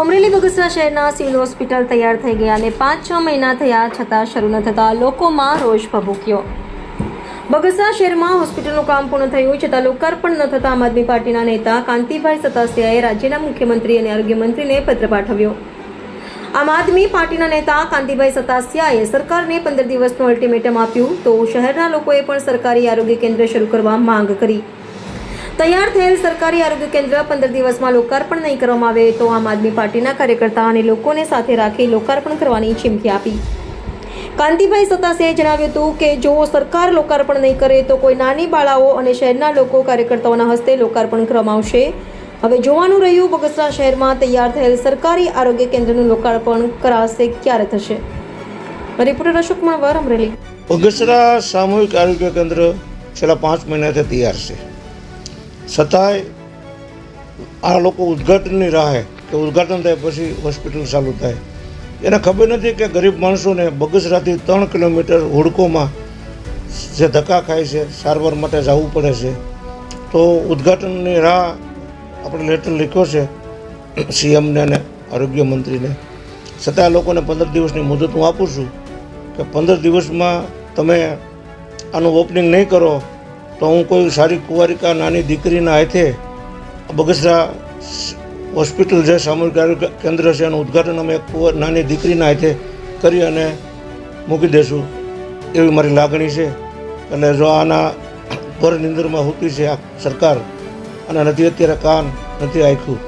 અમરેલી બગસરા શહેરના civil hospital તૈયાર થઈ ગયા અને પાંચ છ મહિના થયા છતાં શરૂ ન થતાં લોકોમાં રોષ ભભૂક્યો. બગસરા શહેરમાં હોસ્પિટલનું કામ પૂર્ણ થયું છતાં લોકાર્પણ ન થતાં આમ આદમી પાર્ટીના નેતા કાંતિભાઈ સતાસિયાએ રાજ્યના મુખ્યમંત્રી અને આરોગ્ય મંત્રીને પત્ર પાઠવ્યો. આમ આદમી પાર્ટીના નેતા કાંતિભાઈ સતાસિયાએ સરકારને પંદર દિવસનું અલ્ટિમેટમ આપ્યું તો શહેરના લોકોએ પણ સરકારી આરોગ્ય કેન્દ્ર શરૂ કરવા માંગ કરી. તૈયાર થયેલ સરકારી આરોગ્ય કેન્દ્ર પંદર દિવસમાં લોકાર્પણ નહીં કરવામાં આવે તો આમ આદમી પાર્ટીના કાર્યકર્તા અને લોકોને સાથે રાખી લોકાર્પણ કરવાની ચીમકી આપી. કાંતિભાઈ સતાસેએ જણાવ્યું હતું કે જો સરકાર લોકાર્પણ નહીં કરે તો કોઈ નાની બાળાઓ અને શહેરના લોકો કાર્યકર્તાઓના હસ્તે લોકાર્પણ કરવામાં હવે જોવાનું રહ્યું બગસરા શહેરમાં તૈયાર થયેલ સરકારી આરોગ્ય કેન્દ્રનું લોકાર્પણ કરાશે ક્યારે થશે? રિપોર્ટર અશોક મણવર અમરેલી. બગસરા સામૂહિક આરોગ્ય કેન્દ્ર છેલ્લા પાંચ મહિનાથી તૈયાર છે. છતાંય આ લોકો ઉદ્ઘાટનની રાહે કે ઉદ્ઘાટન થાય પછી હોસ્પિટલ ચાલુ થાય. એને ખબર નથી કે ગરીબ માણસોને બગસરાથી ત્રણ કિલોમીટર હોડકોમાં જે ધક્કા ખાય છે, સારવાર માટે જવું પડે છે. તો ઉદ્ઘાટનની રાહ આપણે લેટર લખ્યો છે સીએમને અને આરોગ્ય મંત્રીને. છતાં લોકોને પંદર દિવસની મુદત હું આપું છું કે પંદર દિવસમાં તમે આનું ઓપનિંગ નહીં કરો તો હું કોઈ સારી કુંવારિકા નાની દીકરીના હાથે બગસરા હોસ્પિટલ જે સામૂહિક આરોગ્ય કેન્દ્ર છે એનું ઉદ્ઘાટન અમે કુંવર નાની દીકરીના હાથે કરી અને મૂકી દઈશું એવી મારી લાગણી છે. એટલે જો આના ઘર નિંદરમાં હોતી છે આ સરકાર, અને નથી અત્યારે કાન નથી આખ્યું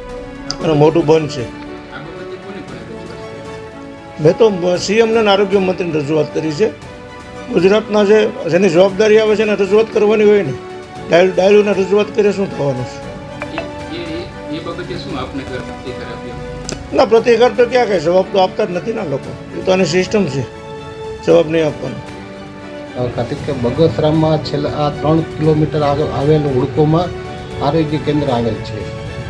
અને મોટું બંધ છે. મેં તો સીએમને આરોગ્ય મંત્રીને રજૂઆત કરી છે. ગુજરાતના જે જેની જવાબદારી આવે છે એને રજૂઆત કરવાની હોય ને ડાયલ ડાયલોને રજૂઆત કરીએ શું થવાનું છે? કર ના પ્રતિકાર તો ક્યાં કહે જવાબ તો આપતા જ નથી ના લોકો. એ તો આની સિસ્ટમ છે. જવાબ નહીં આપવાનો. કાર્તિક કે બગસરામાં છેલ્લા આ ત્રણ કિલોમીટર આગળ આવેલું હુડકોમાં આરોગ્ય કેન્દ્ર આવેલ છે.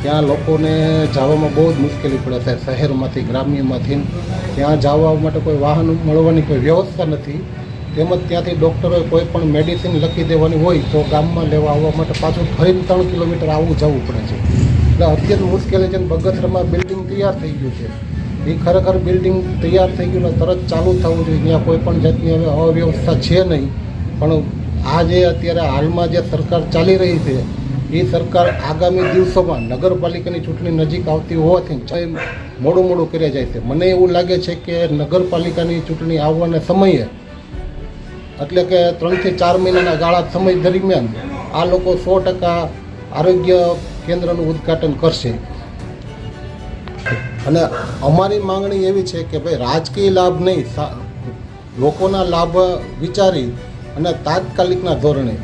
ત્યાં લોકોને જવામાં બહુ જ મુશ્કેલી પડે છે. શહેરમાંથી ગ્રામ્યમાંથી ત્યાં જવા માટે કોઈ વાહન મળવાની કોઈ વ્યવસ્થા નથી. તેમજ ત્યાંથી ડૉક્ટરોએ કોઈ પણ મેડિસિન લખી દેવાની હોય તો ગામમાં લેવા આવવા માટે પાછું ફરીને ત્રણ કિલોમીટર આવવું જવું પડે છે. એટલે અત્યંત મુશ્કેલી છે બગસરામાં બિલ્ડિંગ તૈયાર થઈ ગયું છે. એ ખરેખર બિલ્ડિંગ તૈયાર થઈ ગયું તરત ચાલુ થવું જોઈએ. ત્યાં કોઈ પણ જાતની હવે અવ્યવસ્થા છે નહીં. પણ આ જે અત્યારે હાલમાં જે સરકાર ચાલી રહી છે, એ સરકાર આગામી દિવસોમાં નગરપાલિકાની ચૂંટણી નજીક આવતી હોવાથી મોડું મોડું કર્યા જાય છે. મને એવું લાગે છે કે નગરપાલિકાની ચૂંટણી આવવાના સમયે એટલે કે ત્રણથી ચાર મહિનાના ગાળા સમય દરમિયાન આ લોકો સો ટકા આરોગ્ય કેન્દ્રનું ઉદ્ઘાટન કરશે. અને અમારી માંગણી એવી છે કે ભાઈ રાજકીય લાભ નહીં લોકોના લાભ વિચારી અને તાત્કાલિકના ધોરણે.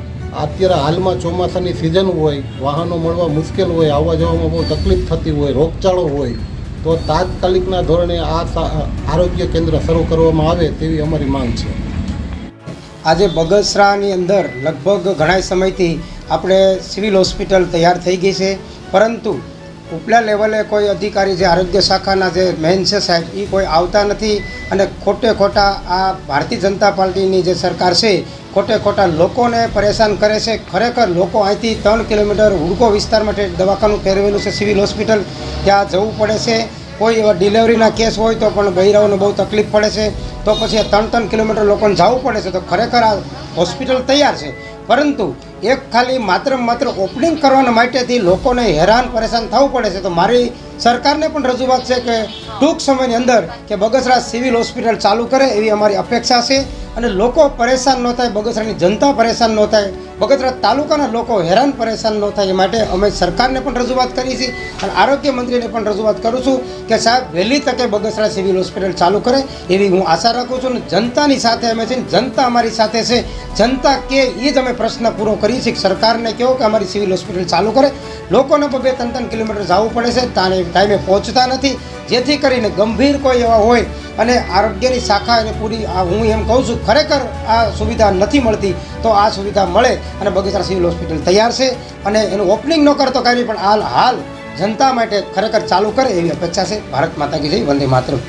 અત્યારે હાલમાં ચોમાસાની સિઝન હોય, વાહનો મળવા મુશ્કેલ હોય આવવા જવામાં બહુ તકલીફ થતી હોય, રોગચાળો હોય, તો તાત્કાલિકના ધોરણે આ આરોગ્ય કેન્દ્ર શરૂ કરવામાં આવે તેવી અમારી માંગ છે. આજે બગસરાની અંદર લગભગ ઘણા સમયથી આપણે સિવિલ હોસ્પિટલ તૈયાર થઈ ગઈ છે. પરંતુ ઉપલા લેવલે કોઈ અધિકારી જે આરોગ્ય શાખાના જે મેન છે સાહેબ એ કોઈ આવતા નથી અને ખોટે ખોટા આ ભારતીય જનતા પાર્ટીની જે સરકાર છે, ખોટે ખોટા લોકોને પરેશાન કરે છે. ખરેખર લોકો અહીંથી ત્રણ કિલોમીટર હુડકો વિસ્તાર માટે દવાખાનું ફેરવેલું છે, સિવિલ હોસ્પિટલ. ત્યાં જવું પડે છે. કોઈ એવા ડિલિવરીના કેસ હોય તો પણ બહેરાઓને બહુ તકલીફ પડે છે. તો પછી ત્રણ ત્રણ કિલોમીટર લોકોને જવું પડે છે તો ખરેખર આ હોસ્પિટલ તૈયાર છે. પરંતુ એક ખાલી માત્ર માત્ર ઓપનિંગ કરવાના માટેથી લોકોને હેરાન પરેશાન થવું પડે છે. તો મારી સરકારને પણ રજૂઆત છે કે ટૂંક સમયની અંદર કે બગસરા સિવિલ હોસ્પિટલ ચાલુ કરે એવી અમારી અપેક્ષા છે. અને લોકો પરેશાન ન થાય, બગસરાની જનતા પરેશાન ન થાય, બગસરા તાલુકાના લોકો હેરાન પરેશાન ન થાય એ માટે અમે સરકારને પણ રજૂઆત કરી છે અને આરોગ્ય મંત્રીને પણ રજૂઆત કરું છું કે સાહેબ, વહેલી તકે બગસરા સિવિલ હોસ્પિટલ ચાલુ કરે એવી હું આશા રાખું છું અને જનતાની સાથે અમે છે જનતા અમારી સાથે છે. જનતા કે એ જ અમે પ્રશ્ન પૂરો કરી છે સરકારને કહો કે અમારી સિવિલ હોસ્પિટલ ચાલુ કરે. લોકોને બે ત્રણ ત્રણ કિલોમીટર જવું પડે છે તાને ટાઈમે પહોંચતા નથી. જેથી કરીને ગંભીર કોઈ એવા હોય અને આરોગ્યની શાખા એને પૂરી હું એમ કહું છું, ખરેખર આ સુવિધા નથી મળતી, તો આ સુવિધા મળે અને બગીચા સિવિલ હોસ્પિટલ તૈયાર છે અને એનું ઓપનિંગ ન કરતો કાંઈ પણ હાલ હાલ જનતા માટે ખરેખર ચાલુ કરે એવી અપેક્ષા છે. ભારત માતા કી જય, વંદે માતરમ.